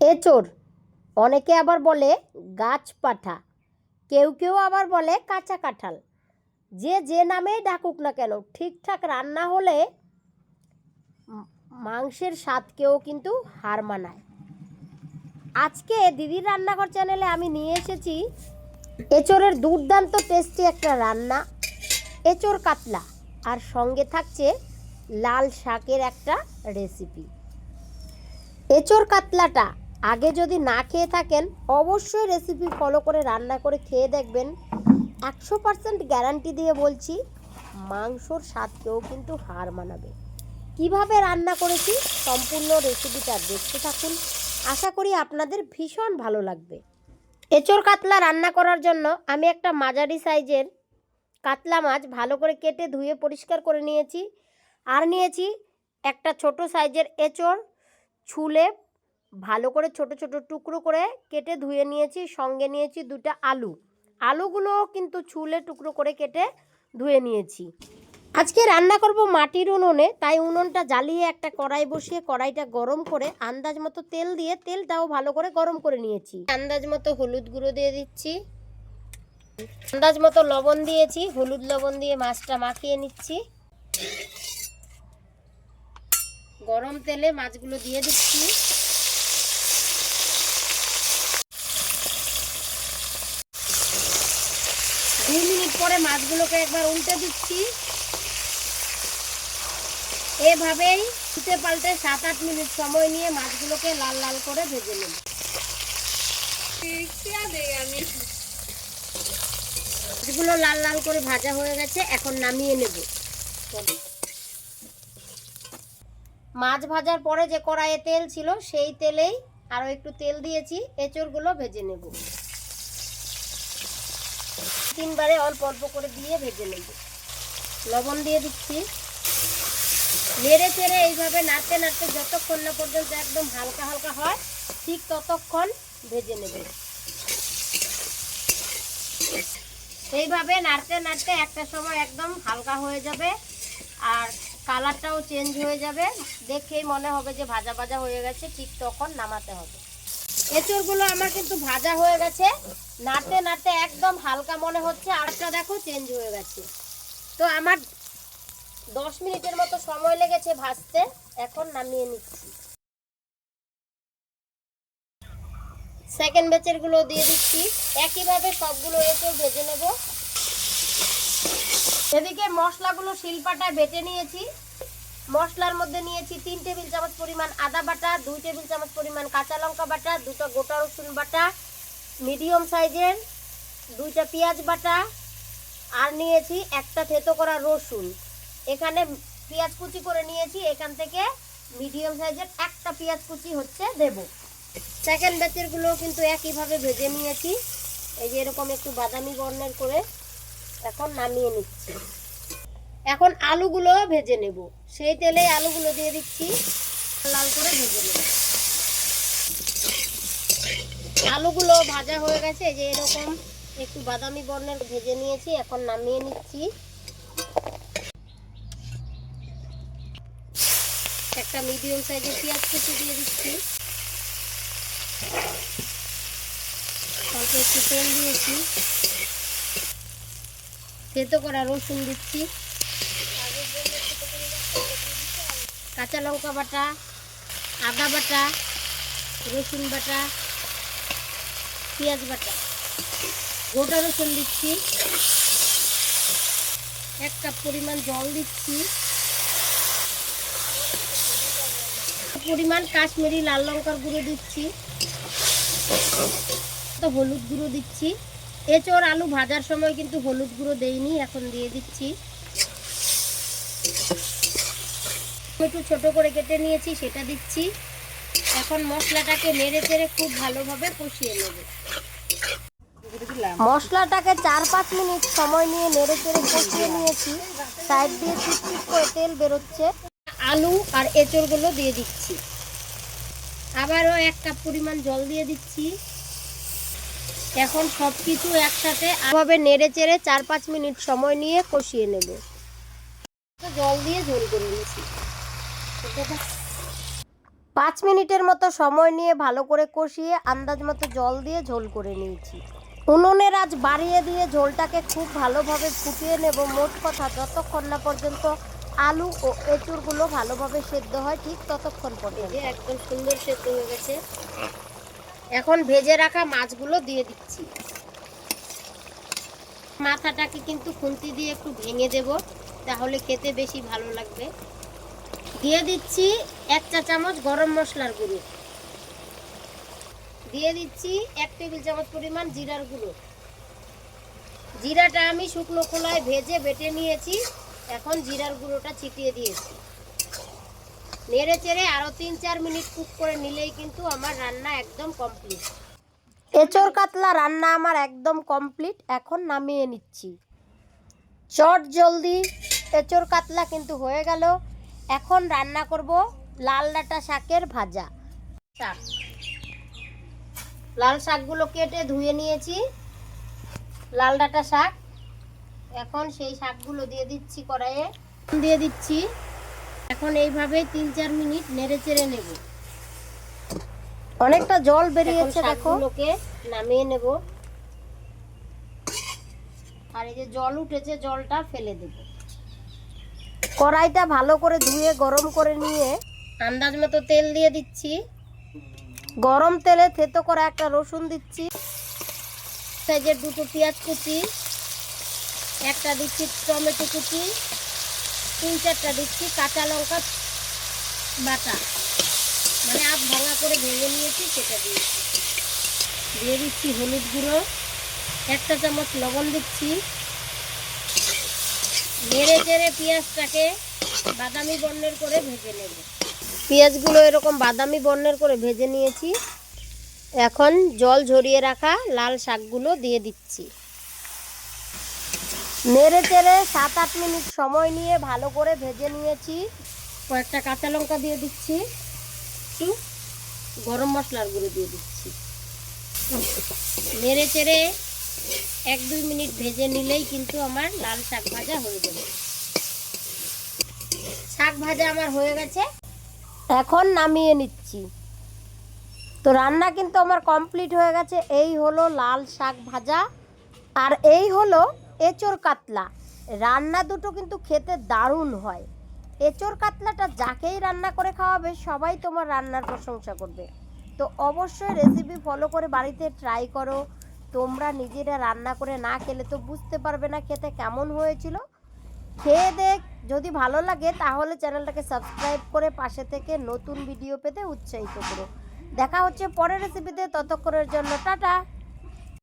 এচোর অনেকে আবার বলে গাছ পাঠা। কেউ কেউ আবার বলে কাঁচা কাঁঠাল। যে যে নামেই ডাকুক না কেন, ঠিকঠাক রান্না হলে মাংসের স্বাদকেও কিন্তু হার মানায়। আজকে দিদির রান্নাঘর চ্যানেলে আমি নিয়ে এসেছি এচোরের দুর্দান্ত টেস্টি একটা রান্না। এচোর কাতলা। আর সঙ্গে থাকছে লাল শাকের একটা রেসিপি। এচোর কাতলাটা আগে যদি না খেয়ে থাকেন, অবশ্যই রেসিপি ফলো করে রান্না করে খেয়ে দেখবেন। একশো পার্সেন্ট গ্যারান্টি দিয়ে বলছি, মাংসর স্বাদকেও কিন্তু হার মানাবে। কীভাবে রান্না করেছি, সম্পূর্ণ রেসিপিটা দেখতে থাকুন। আশা করি আপনাদের ভীষণ ভালো লাগবে। এচোর কাতলা রান্না করার জন্য আমি একটা মাঝারি সাইজের কাতলা মাছ ভালো করে কেটে ধুয়ে পরিষ্কার করে নিয়েছি। আর নিয়েছি একটা ছোট সাইজের এঁচড়, ছুলে ভালো করে ছোট ছোট টুকরো করে কেটে ধুয়ে নিয়েছি, সঙ্গে নিয়েছি দুটো আলু। আলুগুলো কিন্তু ছুলে টুকরো করে কেটে ধুয়ে নিয়েছি। আজকে রান্না করব মাটির উনুনে, তাই উনুনটা জ্বালিয়ে একটা কড়াই বসিয়ে কড়াইটা গরম করে আন্দাজ মতো তেল দিয়ে, তেলটাও ভালো করে গরম করে নিয়েছি। আন্দাজ মতো হলুদ গুঁড়ো দিয়ে দিচ্ছি। আন্দাজ মতো লবণ দিয়েছি, হলুদ লবণ দিয়ে মাছটা মাখিয়ে নিচ্ছি। গরম তেলে মাছগুলো দিয়ে দিচ্ছি। দুই মিনিট পরে মাছগুলোকে একবার উল্টে দিচ্ছি। এভাবেই উল্টে পাল্টে সাত আট মিনিট সময় নিয়ে মাছগুলোকে লাল লাল করে ভেজে নেব। মাছগুলো লাল লাল করে ভাজা হয়ে গেছে এখন নামিয়ে নেব। মাছ ভাজার পরে যে কড়াইয়ে তেল ছিল সেই তেলেই আরও একটু তেল দিয়েছি এঁচড়গুলো ভেজে নেব। তিনবারে অল্প অল্প করে দিয়ে ভেজে নেব। লবণ দিয়ে দিচ্ছি। নেড়ে চেড়ে এইভাবে নাড়তে নাড়তে যতক্ষণ না পর্যন্ত একদম হালকা হালকা হয়, ঠিক ততক্ষণ ভেজে নেবে। এইভাবে নাড়তে নাড়তে একটা সময় একদম হালকা হয়ে যাবে আর কালারটাও চেঞ্জ হয়ে যাবে। দেখেই মনে হবে যে ভাজা ভাজা হয়ে গেছে, ঠিক তখন নামাতে হবে। এঁচড়গুলো আমার কিন্তু ভাজা হয়ে গেছে। নাড়তে নাড়তে একদম হালকা মনে হচ্ছে আরটা দেখো চেঞ্জ হয়ে গেছে। তো আমার দশ মিনিটের মতো সময় লেগেছে ভাজতে, এখন নামিয়ে নিচ্ছি। সেকেন্ড ব্যাচেরগুলো দিয়ে দিচ্ছি। একইভাবে সবগুলো এঁচড় ভেজে নেব। এদিকে মশলাগুলো শিলপাটায় বেটে নিয়েছি। মশলার মধ্যে নিয়েছি তিন টেবিল চামচ পরিমাণ আদা বাটা, দুই টেবিল চামচ পরিমাণ কাঁচা লঙ্কা বাটা, দুটো গোটা রসুন বাটা, মিডিয়াম সাইজের দুইটা পেঁয়াজ বাটা, আর নিয়েছি একটা থেতো করা রসুন। এখানে পেঁয়াজ কুচি করে নিয়েছি, এখান থেকে মিডিয়াম সাইজের একটা পেঁয়াজ কুচি হচ্ছে দেব। সেকেন্ড ব্যাচেরগুলো কিন্তু একইভাবে ভেজে নিয়েছি। এই যে এরকম একটু বাদামি বর্ণের করে এখন নামিয়ে নিচ্ছি। এখন আলুগুলো ভেজে নেব। সেই তেলে আলুগুলো দিয়ে দিচ্ছি। লাল করে ভেজে নেব। আলুগুলো ভাজা হয়ে গেছে যে এরকম একটু বাদামি বর্ণের ভেজে নিয়েছি, এখন নামিয়ে নিচ্ছি। একটা মিডিয়াম সাইজের পেঁয়াজ কুচি দিয়ে দিচ্ছি। অল্প একটু তেল দিয়েছি। থেতো করা রসুন দিচ্ছি। কাঁচা লঙ্কা বাটা, আদা বাটা, রসুন বাটা, পেঁয়াজ বাটা। গোটা রসুন দিচ্ছি। এক কাপ পরিমাণ জল দিচ্ছি। পরিমাণ কাশ্মীরি লাল লঙ্কার গুঁড়ো দিচ্ছি। তো হলুদ গুঁড়ো দিচ্ছি। এচোর আলু ভাজার সময় কিন্তু হলুদ গুঁড়ো দেইনি, এখন দিয়ে দিচ্ছি। একটু ছোট করে কেটে নিয়েছি, সেটা দিচ্ছি। এখন মশলাটাকে নেড়ে চেড়ে খুব ভালোভাবে কষিয়ে নেব। মশলাটাকে চার পাঁচ মিনিট সময় নিয়ে নেড়ে চেড়ে কষিয়ে নিয়েছি। সাইড দিয়ে টিপ করে তেল বেরোচ্ছে। আলু আর এঁচড়গুলো দিয়ে দিচ্ছি। আবারও এক কাপ পরিমাণ জল দিয়ে দিচ্ছি। এখন সব কিছু একসাথে এভাবে নেড়ে চেড়ে চার পাঁচ মিনিট সময় নিয়ে কষিয়ে নেব। জল দিয়ে ঝোল করে নিয়েছি। পাঁচ মিনিটের মতো সময় নিয়ে ভালো করে কষিয়ে আন্দাজ মতো জল দিয়ে ঝোল করে নিয়েছি। উনুনের আজ বাড়িয়ে দিয়ে ঝোলটাকে খুব ভালোভাবে ফুটিয়ে নেব। মোট কথা, যতক্ষণ না পর্যন্ত আলু ও এঁচুড়গুলো ভালোভাবে সেদ্ধ হয়, ঠিক ততক্ষণ পর্যন্ত। একদম সুন্দর সেদ্ধ হয়ে গেছে। এখন ভেজে রাখা মাছগুলো দিয়ে দিচ্ছি। মাথাটাকে কিন্তু খুন্তি দিয়ে একটু ভেঙে দেব, তাহলে খেতে বেশি ভালো লাগবে। দিয়ে দিচ্ছি এক চা চামচ গরম মশলার গুঁড়ো। দিয়ে দিচ্ছি এক টেবিল চামচ পরিমাণ জিরার গুঁড়ো। জিরাটা আমি শুকনো খোলায় ভেজে বেটে নিয়েছি। এখন জিরার গুঁড়োটা ছিটিয়ে দিয়েছি। নেড়ে চেড়ে আরও তিন চার মিনিট কুক করে নিলেই কিন্তু আমার রান্না একদম কমপ্লিট। এঁচোর কাতলা রান্না আমার একদম কমপ্লিট। এখন নামিয়ে নিচ্ছি। চট জলদি। এঁচোর কাতলা কিন্তু হয়ে গেল। এখন রান্না করব লাল ডাঁটা শাকের ভাজা। শাক। লাল শাকগুলো কেটে ধুয়ে নিয়েছি। লাল ডাঁটা শাক। এখন সেই শাকগুলো দিয়ে দিচ্ছি কড়াইয়ে। দিয়ে দিচ্ছি। এখন এইভাবে তিন চার মিনিট নেড়ে চেড়ে নেব। অনেকটা জল বেরিয়েছে দেখো। লোকে নামিয়ে নেব। আর এই যে জল উঠেছে জলটা ফেলে দেব। কড়াইটা ভালো করে ধুয়ে গরম করে নিয়ে আন্দাজ মতো তেল দিয়ে দিচ্ছি। গরম তেলে থেতো করা একটা রসুন দিচ্ছি। সাইজের দুটো পেঁয়াজ কুচি একটা দিচ্ছি টমেটো কুচি তিন চারটা দিচ্ছি কাঁচা লঙ্কা বাটা। মানে আধ ভাঙা করে ভেঙে নিয়েছি সেটা দিয়েছি দিয়ে দিচ্ছি হলুদ গুঁড়ো একটা চামচ লবণ দিচ্ছি। নেড়ে চেড়ে পেঁয়াজটাকে বাদামি বর্ণের করে ভেজে নেব। পেঁয়াজগুলো এরকম বাদামি বর্ণের করে ভেজে নিয়েছি। এখন জল ঝরিয়ে রাখা লাল শাকগুলো দিয়ে দিচ্ছি। নেড়ে চেড়ে সাত আট মিনিট সময় নিয়ে ভালো করে ভেজে নিয়েছি। কয়েকটা কাঁচা লঙ্কা দিয়ে দিচ্ছি। একটু গরম মশলার গুঁড়ো দিয়ে দিচ্ছি। নেড়ে চেড়ে এক দুই মিনিট ভেজে নিলেই কিন্তু আমার লাল শাক ভাজা হয়ে যাবে। শাক ভাজা আমার হয়ে গেছে। এখন নামিয়ে নিচ্ছি। তো রান্না কিন্তু আমার কমপ্লিট হয়ে গেছে। এই হলো লাল শাক ভাজা। আর এই হলো এঁচোর কাতলা। রান্না দুটো কিন্তু খেতে দারুণ হয়। এঁচোর কাতলাটা যাকেই রান্না করে খাওয়াবে, সবাই তোমার রান্নার প্রশংসা করবে। তো অবশ্যই রেসিপি ফলো করে বাড়িতে ট্রাই করো। তোমরা নিজেরা রান্না করে না খেলে তো বুঝতে পারবে না খেতে কেমন হয়েছিল। খেয়ে দেখ, যদি ভালো লাগে তাহলে চ্যানেলটাকে সাবস্ক্রাইব করে পাশে থেকে নতুন ভিডিও পেতে উৎসাহিত করো। দেখা হচ্ছে পরের রেসিপিতে ততক্ষণের জন্য টাটা।